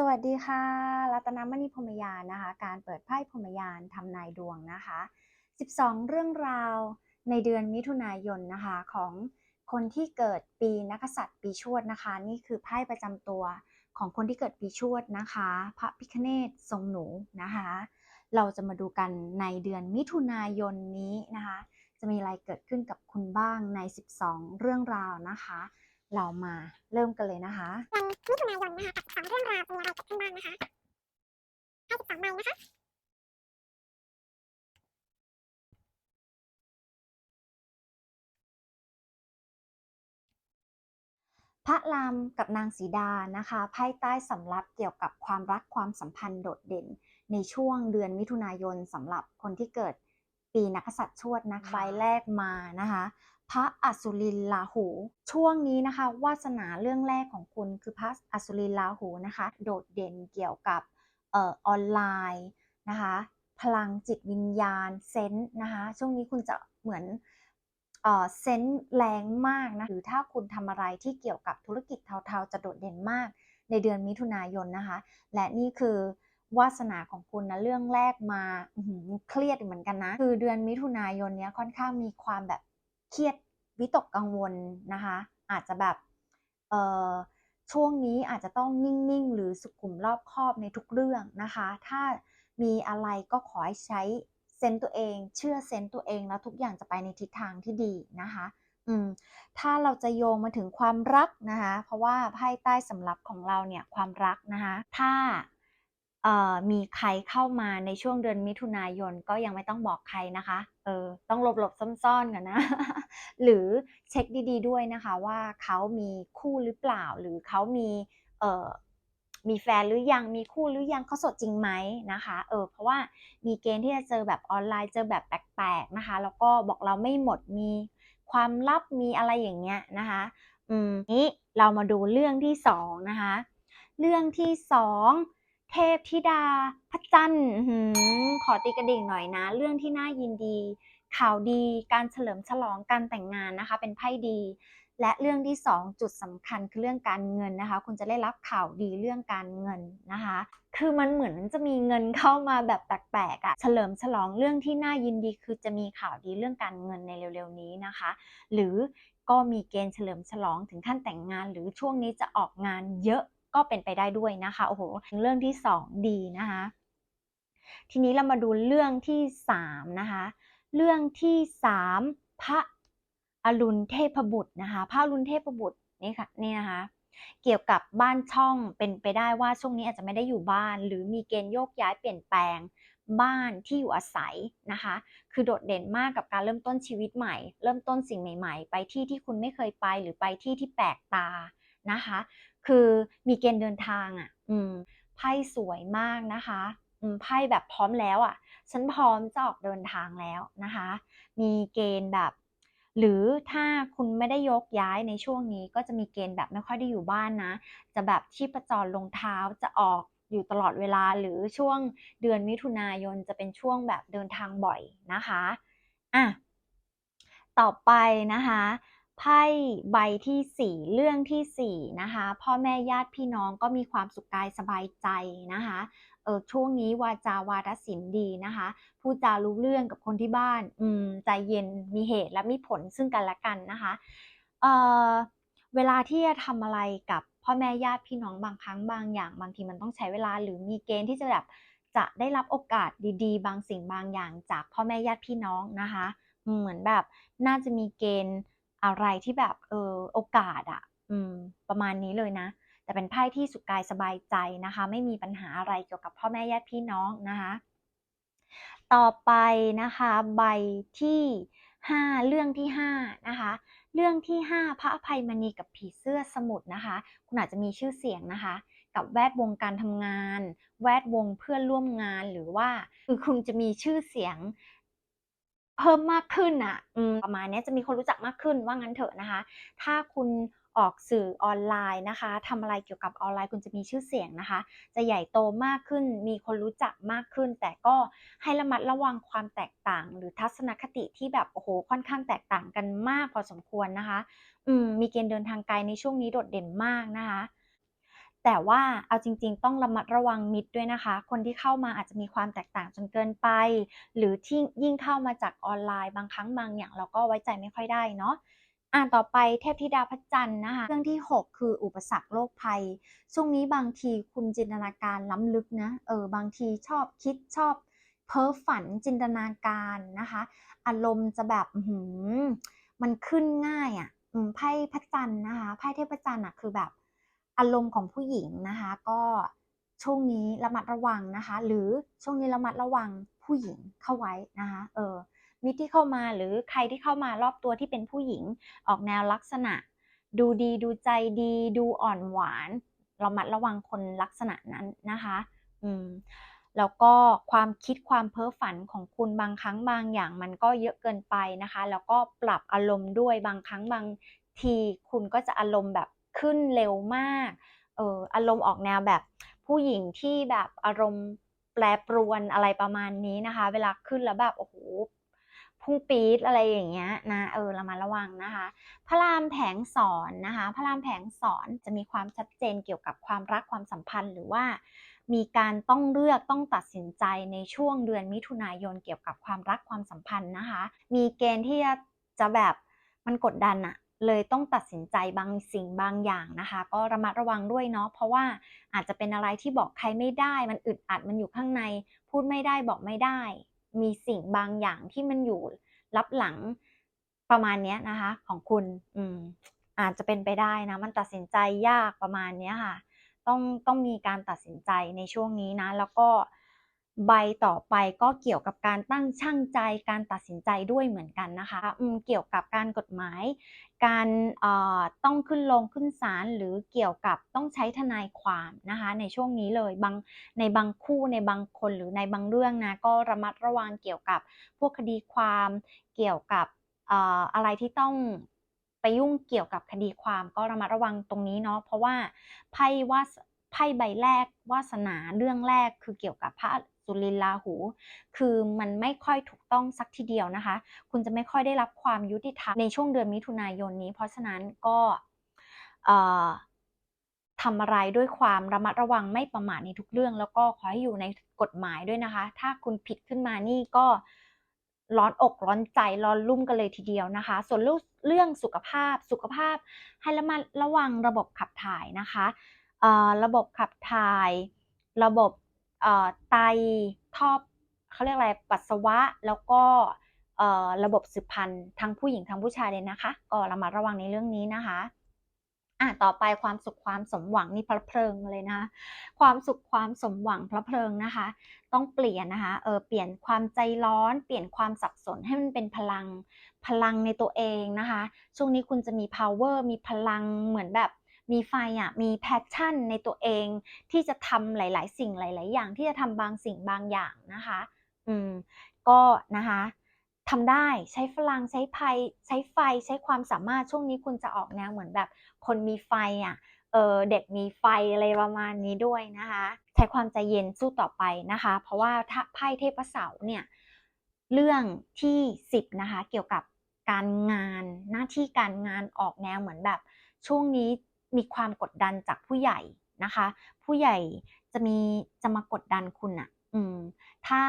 สวัสดีค่ะ รัตนมณีพรมยานนะคะ การเปิดไพ่พรมยานทำนายดวงนะคะ 12 เรื่องราวในเดือนมิถุนายนนะคะของคนที่เกิดปีนักษัตริย์ปีชวดนะคะ นี่คือไพ่ประจำตัวของคนที่เกิดปีชวดนะคะ พระพิคเนตทรงหนูนะคะ เราจะมาดูกันในเดือนมิถุนายนนี้นะคะ จะมีอะไรเกิดขึ้นกับคุณบ้างใน 12 เรื่องราวนะคะ เรามาเริ่มกันเลยนะคะเดือนมิถุนายนนะคะกับสองเรื่องราวจะมีอะไรเกิดขึ้นบ้างนะคะให้สิบสองใบนะคะพระรามกับนางสีดานะคะไพ่ใต้สำรับเกี่ยวกับความรักความสัมพันธ์โดดเด่น ในช่วงเดือนมิถุนายนสำหรับคนที่เกิดปีนักษัตริย์ชวดนะคะใบแรกมานะคะ พระอสุรินลาหู ช่วงนี้นะคะวาสนาเรื่องแรกของคุณคือพระอสุรินลาหูนะคะ โดดเด่นเกี่ยวกับเอ่อออนไลน์นะคะ พลังจิตวิญญาณเซนส์นะคะ ช่วงนี้คุณจะเหมือนเอ่อเซนส์แรงมากนะหรือถ้าคุณทำอะไรที่เกี่ยวกับธุรกิจเทาๆ จะโดดเด่นมากในเดือนมิถุนายนนะคะ และนี่คือวาสนาของคุณนะเรื่องแรกมาเครียดเหมือนกันนะ คือเดือนมิถุนายนเนี้ยค่อนข้างมีความแบบ เครียดวิตกกังวลนะคะ อาจจะแบบเอ่อช่วงนี้อาจจะต้องนิ่งๆ หรือสุขุมรอบคอบในทุกเรื่องนะคะ ถ้ามีอะไรก็ขอให้ใช้เซนส์ตัวเอง เชื่อเซนส์ตัวเองแล้วทุกอย่างจะไปในทิศทางที่ดีนะคะ อืม ถ้าเราจะโยงมาถึงความรักนะคะ เพราะว่าไพ่ใต้สำรับของเราเนี่ยความรักนะคะ ถ้า มีใครเข้ามาในช่วงเดือนมิถุนายนก็ยังไม่ต้องบอกใครนะคะ เออ ต้องหลบหลบๆซ่อนๆก่อนนะ หรือเช็คดี ๆ ด้วยนะคะว่าเขามีคู่หรือเปล่า หรือเขามี เออมีแฟนหรือยัง มีคู่หรือยังเขาสดจริงไหมนะคะ เออ เพราะว่ามีเกณฑ์ที่จะเจอแบบออนไลน์ เจอแบบแปลกๆนะคะ แล้วก็บอกเราไม่หมด มีความลับ มีอะไรอย่างเงี้ยนะคะ อืม นี้เรามาดูเรื่องที่สองนะคะ เรื่องที่สอง เทพธิดาพระจันทร์ขอตีกระดิ่งหน่อยนะ เรื่องที่น่ายินดี ข่าวดีการเฉลิมฉลองการแต่งงานนะคะ เป็นไพ่ดี และเรื่องที่สองจุดสำคัญคือเรื่องการเงินนะคะ คุณจะได้รับข่าวดีเรื่องการเงินนะคะ คือมันเหมือนจะมีเงินเข้ามาแบบแปลกๆอะ่ะเฉลิมฉลองเรื่องที่น่ายินดี คือจะมีข่าวดีเรื่องการเงินในเร็วๆนี้นะคะ หรือก็มีเกณฑ์เฉลิมฉลองถึงขั้นแต่งงาน หรือช่วงนี้จะออกงานเยอะ ก็เป็นไปได้ด้วยนะคะโอ้โหเรื่องที่สองดีนะคะ ทีนี้เรามาดูเรื่องที่สามนะคะ เรื่องที่สามพระอรุณเทพบุตรนะคะพระอรุณเทพบุตรนี่ค่ะนี่นะคะเกี่ยวกับบ้านช่องเป็นไปได้ว่าช่วงนี้อาจจะไม่ได้อยู่บ้าน หรือมีเกณฑ์โยกย้ายเปลี่ยนแปลงบ้านที่อยู่อาศัยนะคะ คือโดดเด่นมากกับการเริ่มต้นชีวิตใหม่ เริ่มต้นสิ่งใหม่ ๆ ไปที่ที่คุณไม่เคยไปหรือไปที่ที่แปลกตานะคะ คือมีเกณฑ์เดินทางอะ อืมไพ่สวยมากนะคะอืมไพ่แบบพร้อมแล้วอะ ฉันพร้อมจะออกเดินทางแล้วนะคะ มีเกณฑ์แบบ หรือถ้าคุณไม่ได้ยกย้ายในช่วงนี้ ก็จะมีเกณฑ์แบบไม่ค่อยได้อยู่บ้านนะ จะแบบชีพจรลงเท้าจะออกอยู่ตลอดเวลาหรือช่วงเดือนมิถุนายนจะเป็นช่วงแบบเดินทางบ่อยนะคะอะต่อไปนะคะ ไพ่ใบที่สี่เรื่องที่สี่นะคะ พ่อแม่ญาติพี่น้องก็มีความสุขกายสบายใจนะคะเออช่วงนี้วาจาวาทศิลป์ดีนะคะพูดจารู้เรื่องกับคนที่บ้านอืมใจเย็นมีเหตุและมีผลซึ่งกันและกันนะคะเออเวลาที่จะทำอะไรกับพ่อแม่ญาติพี่น้องบางครั้งบางอย่าง บางทีมันต้องใช้เวลาหรือมีเกณฑ์ที่จะแบบจะได้รับโอกาสดีๆ บางสิ่งบางอย่างจากพ่อแม่ญาติพี่น้องนะคะ เหมือนแบบน่าจะมีเกณฑ์ อะไรที่แบบเออโอกาสอะอืม ประมาณนี้เลยนะ แต่เป็นไพ่ที่สุขกายสบายใจนะคะ ไม่มีปัญหาอะไรเกี่ยวกับพ่อแม่ญาติพี่น้องนะคะ ต่อไปนะคะ ใบที่ 5 เรื่องที่ 5 นะคะ เรื่องที่ 5 พระอภัยมณีกับผีเสื้อสมุทรนะคะ คุณอาจจะมีชื่อเสียงนะคะกับแวดวงการทำงาน แวดวงเพื่อนร่วมงานหรือว่าคือคุณจะมีชื่อเสียง เพิ่มมากขึ้นอะอืมประมาณเนี้ยจะมีคนรู้จักมากขึ้นว่างั้นเถอะนะคะ ถ้าคุณออกสื่อออนไลน์นะคะทำอะไรเกี่ยวกับออนไลน์คุณจะมีชื่อเสียงนะคะ จะใหญ่โตมากขึ้น มีคนรู้จักมากขึ้น แต่ก็ให้ระมัดระวังความแตกต่าง หรือทัศนคติที่แบบโอ้โหค่อนข้างแตกต่างกันมากพอสมควรนะคะ อืมมีเกณฑ์เดินทางไกลในช่วงนี้โดดเด่นมากนะคะ แต่ว่าเอาจริง ๆ ต้องระมัดระวังมิตรด้วยนะคะ คนที่เข้ามาอาจจะมีความแตกต่างจนเกินไป หรือที่ยิ่งเข้ามาจากออนไลน์บางครั้งบางอย่างเราก็ไว้ใจไม่ค่อยได้เนาะอ่านต่อไปเทพธิดาพระจันทร์นะคะเรื่องที่ 6 คืออุปสรรคโรคภัย ช่วงนี้บางทีคุณจินตนาการล้ำลึกนะเออบางทีชอบคิดชอบเพ้อฝันจินตนาการนะคะ อารมณ์จะแบบหือมันขึ้นง่ายอะ่ะไพ่พระจันทร์นะคะไพ่เทพจันทร์อะคือแบบ อารมณ์ของผู้หญิงนะคะ ก็ช่วงนี้ระมัดระวังนะคะ หรือช่วงนี้ระมัดระวังผู้หญิงเข้าไว้นะคะเออมิตรที่เข้ามาหรือใครที่เข้ามารอบตัวที่เป็นผู้หญิงออกแนวลักษณะ ดูดีดูใจดีดูอ่อนหวานเรามัดระวังคนลักษณะนั้นนะคะ อืม แล้วก็ความคิดความเพ้อฝันของคุณบางครั้งบางอย่างมันก็เยอะเกินไปนะคะ แล้วก็ปรับอารมณ์ด้วยบางครั้งบางทีคุณก็จะอารมณ์แบบ ขึ้นเร็วมากเอออารมณ์ออกแนวแบบผู้หญิงที่แบบอารมณ์แปรปรวนอะไรประมาณนี้นะคะ เวลาขึ้นแล้วแบบโอ้โหพุ่งปี๊ดอะไรอย่างเงี้ยนะเออเรามาระวังนะคะ พระรามแผงสอนนะคะ พระรามแผงสอนจะมีความชัดเจนเกี่ยวกับความรักความสัมพันธ์หรือว่ามีการต้องเลือกต้องตัดสินใจในช่วงเดือนมิถุนายนเกี่ยวกับความรักความสัมพันธ์นะคะ มีเกณฑ์ที่จะจะแบบมันกดดันอะ เลยต้องตัดสินใจบางสิ่งบางอย่างนะคะ ก็ระมัดระวังด้วยเนาะเพราะว่าอาจจะเป็นอะไรที่บอกใครไม่ได้ มันอึดอัดมันอยู่ข้างใน พูดไม่ได้บอกไม่ได้ มีสิ่งบางอย่างที่มันอยู่รับหลังประมาณนี้นะคะ ของคุณอืมอาจจะเป็นไปได้นะมันตัดสินใจยากประมาณนี้ค่ะ ต้องต้องมีการตัดสินใจในช่วงนี้นะ แล้วก็ ใบต่อไปก็เกี่ยวกับการตั้งช่างใจการตัดสินใจด้วยเหมือนกันนะคะเกี่ยวกับการกฎหมาย การต้องขึ้นลงขึ้นศาลหรือเกี่ยวกับต้องใช้ทนายความนะคะในช่วงนี้เลยบางในบางคู่ในบางคนหรือในบางเรื่องนะก็ระมัดระวังเกี่ยวกับพวกคดีความ เกี่ยวกับเอ่ออะไรที่ต้องไปยุ่งเกี่ยวกับคดีความก็ระมัดระวังตรงนี้เนาะเพราะว่าไพ่ว่าไพ่ใบแรกวาสนาเรื่องแรกคือเกี่ยวกับพระ สุรินทร์ราหู คือมันไม่ค่อยถูกต้องสักทีเดียวนะคะ คุณจะไม่ค่อยได้รับความยุติธรรมในช่วงเดือนมิถุนายนนี้ เพราะฉะนั้นก็ทำอะไรด้วยความระมัดระวังไม่ประมาทในทุกเรื่อง แล้วก็ขอให้อยู่ในกฎหมายด้วยนะคะ ถ้าคุณผิดขึ้นมานี่ก็ร้อนอกร้อนใจร้อนรุ่มกันเลยทีเดียวนะคะ ส่วนเรื่องสุขภาพสุขภาพให้ระมัดระวังระบบขับถ่ายนะคะระบบขับถ่าย ระบบ ไตท่อเขาเรียกอะไรปัสสาวะแล้วก็ระบบสืบพันธุ์ทั้งผู้หญิงทั้งผู้ชายเลยนะคะ ก็ระมัดระวังในเรื่องนี้นะคะอะต่อไปความสุขความสมหวังนี่พระเพลิงเลยนะคะความสุขความสมหวังพระเพลิงนะคะ ต้องเปลี่ยนนะคะเออเปลี่ยนความใจร้อน เปลี่ยนความสับสนให้มันเป็นพลังพลังในตัวเองนะคะ ช่วงนี้คุณจะมี power มีพลังเหมือนแบบ มีไฟอะมีแพชชั่นในตัวเองที่จะทำหลาย ๆ สิ่งหลาย ๆ อย่างที่จะทำบางสิ่งบางอย่างนะคะ อืมก็นะคะทำได้ใช้พลังใช้ไฟใช้ไฟใช้ความสามารถช่วงนี้คุณจะออกแนวเหมือนแบบ คนมีไฟอะเออเด็กมีไฟอะไรประมาณนี้ด้วยนะคะ ใช้ความใจเย็นสู้ต่อไปนะคะ เพราะว่าถ้าไพ่เทพเสาเนี่ยเรื่องที่สิบนะคะ เกี่ยวกับการงานหน้าที่การงานออกแนวเหมือนแบบ ช่วงนี้ มีความกดดันจากผู้ใหญ่นะคะ ผู้ใหญ่จะมีจะมากดดันคุณอะอืม ถ้า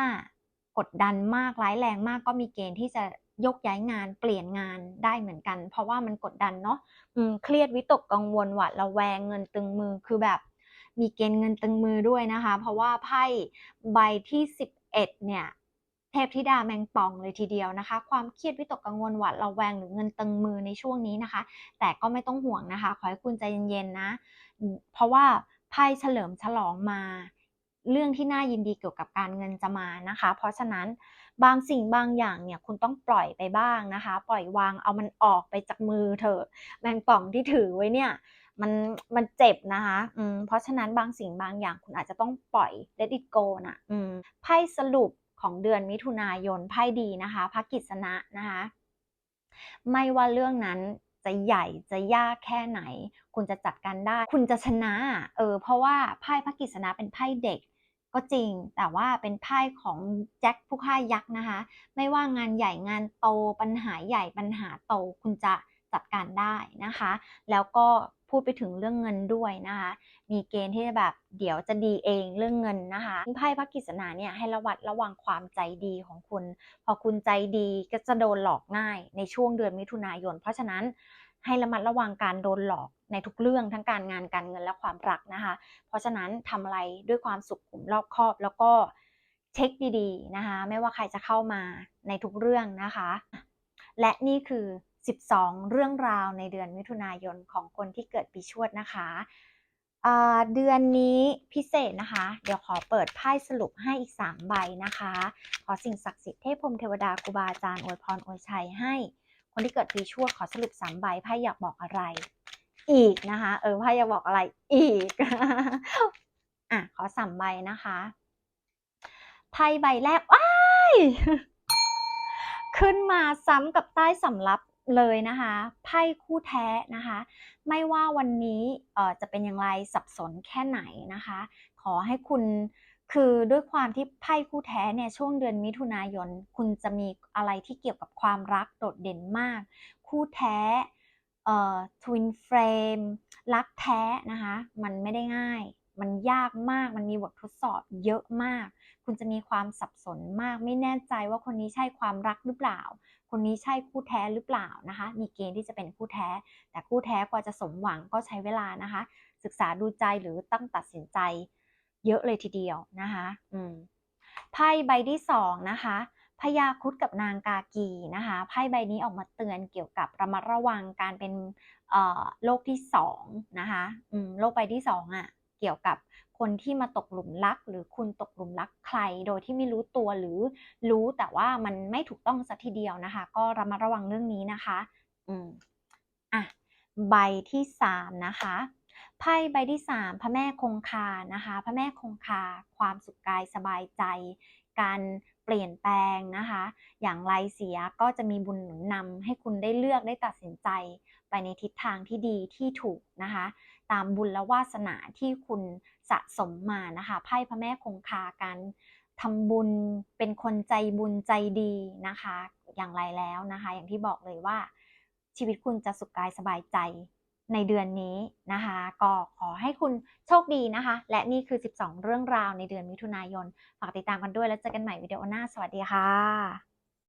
กดดันมากร้ายแรงมากก็มีเกณฑ์ที่จะยกย้ายงานเปลี่ยนงานได้เหมือนกัน เพราะว่ามันกดดันเนาะอืมเครียดวิตกกังวลหวาดระแวงเงินตึงมือคือแบบ มีเกณฑ์เงินตึงมือด้วยนะคะ เพราะว่าไพ่ใบที่ 11 เนี่ย เทพธิดาแมงป่องเลยทีเดียวนะคะ ความเครียดวิตกกังวลหวาดระแวงหรือเงินตึงมือในช่วงนี้นะคะ แต่ก็ไม่ต้องห่วงนะคะ ขอให้คุณใจเย็นๆนะ เพราะว่าไพ่เฉลิมฉลองมา เรื่องที่น่ายินดีเกี่ยวกับการเงินจะมานะคะ เพราะฉะนั้นบางสิ่งบางอย่างเนี่ยคุณต้องปล่อยไปบ้างนะคะ ปล่อยวางเอามันออกไปจากมือเถอะแมงป่องที่ถือไว้เนี่ยมันมันเจ็บนะคะอืมเพราะฉะนั้นบางสิ่งบางอย่างคุณอาจจะต้องปล่อย let it go นะอืมไพ่สรุป ของเดือนมิถุนายนไพ่ดีนะคะพระกิษณะนะคะ ไม่ว่าเรื่องนั้นจะใหญ่จะยากแค่ไหน คุณจะจัดการได้ คุณจะชนะเออเพราะว่าไพ่พระกิษณะเป็นไพ่เด็กก็จริงแต่ว่าเป็นไพ่ของแจ็คผู้ฆ่ายักษ์นะคะ ไม่ว่างานใหญ่งานโตปัญหาใหญ่ปัญหาโตคุณจะจัดการได้นะคะ แล้วก็ พูดไปถึงเรื่องเงินด้วยนะคะ มีเกณฑ์ที่จะแบบเดี๋ยวจะดีเองเรื่องเงินนะคะไพ่พระกฤษณาเนี่ยให้ระวัดระวังความใจดีของคุณ พอคุณใจดีก็จะโดนหลอกง่ายในช่วงเดือนมิถุนายน เพราะฉะนั้นให้ระมัดระวังการโดนหลอกในทุกเรื่องทั้งการงานการเงินและความรักนะคะ เพราะฉะนั้นทำอะไรด้วยความสุขุมรอบคอบแล้วก็เช็คดีๆนะคะ ไม่ว่าใครจะเข้ามาในทุกเรื่องนะคะ และนี่คือ 12 เรื่องราวในเดือนมิถุนายนของคนที่เกิดปีชวดนะคะเดือนนี้พิเศษนะคะ เดี๋ยวขอเปิดไพ่สรุปให้อีก 3 ใบนะคะ ขอสิ่งศักดิ์สิทธิ์เทพพรมเทวดาครูบาอาจารย์อวยพรอวยชัยให้ คนที่เกิดปีชวดขอสรุป 3 ใบไพ่อยากบอกอะไร อีกนะคะ เออไพ่อยากบอกอะไรอีกอะขอสามใบนะคะไพ่ใบแรกว้ายขึ้นมาซ้ำกับใต้สำรับ เลยนะคะไพ่คู่แท้นะคะ ไม่ว่าวันนี้จะเป็นอย่างไรสับสนแค่ไหนนะคะ ขอให้คุณคือด้วยความที่ไพ่คู่แท้เนี่ยช่วงเดือนมิถุนายน คุณจะมีอะไรที่เกี่ยวกับความรักโดดเด่นมาก คู่แท้เอ่อทวินเฟรมรักแท้นะคะ มันไม่ได้ง่าย มันยากมากมันมีบททดสอบเยอะมาก คุณจะมีความสับสนมาก ไม่แน่ใจว่าคนนี้ใช่ความรักหรือเปล่า คนนี้ใช่คู่แท้หรือเปล่านะคะ มีเกณฑ์ที่จะเป็นคู่แท้ แต่คู่แท้กว่าจะสมหวังก็ใช้เวลานะคะ ศึกษาดูใจหรือตั้งตัดสินใจเยอะเลยทีเดียวนะคะอืมไพ่ใบที่สองนะคะพญาคุดกับนางกากีนะคะไพ่ใบนี้ออกมาเตือนเกี่ยวกับระมัดระวังการเป็นเอ่อโลกที่สองนะคะอืมโลกใบที่สองอะเกี่ยวกับ คนที่มาตกหลุมรัก หรือคุณตกหลุมรักใคร โดยที่ไม่รู้ตัวหรือรู้แต่ว่ามันไม่ถูกต้องสักทีเดียวนะคะ ก็ระมัดระวังเรื่องนี้นะคะ อืมอะใบที่สามนะคะไพ่ใบที่สามพระแม่คงคานะคะ พระแม่คงคา ความสุขกายสบายใจ การเปลี่ยนแปลงนะคะ อย่างไรเสียก็จะมีบุญหนุนนำให้คุณได้เลือกได้ตัดสินใจ ไปในทิศทางที่ดีที่ถูกนะคะ ตามบุญและวาสนาที่คุณสะสมมานะคะไพ่พระแม่คงคาการทำบุญเป็นคนใจบุญใจดีนะคะ อย่างไรแล้วนะคะ อย่างที่บอกเลยว่า ชีวิตคุณจะสุขกายสบายใจในเดือนนี้นะคะ ก็ขอให้คุณโชคดีนะคะ และนี่คือ 12 เรื่องราวในเดือนมิถุนายน ฝากติดตามกันด้วยแล้วเจอกันใหม่วิดีโอหน้า สวัสดีค่ะ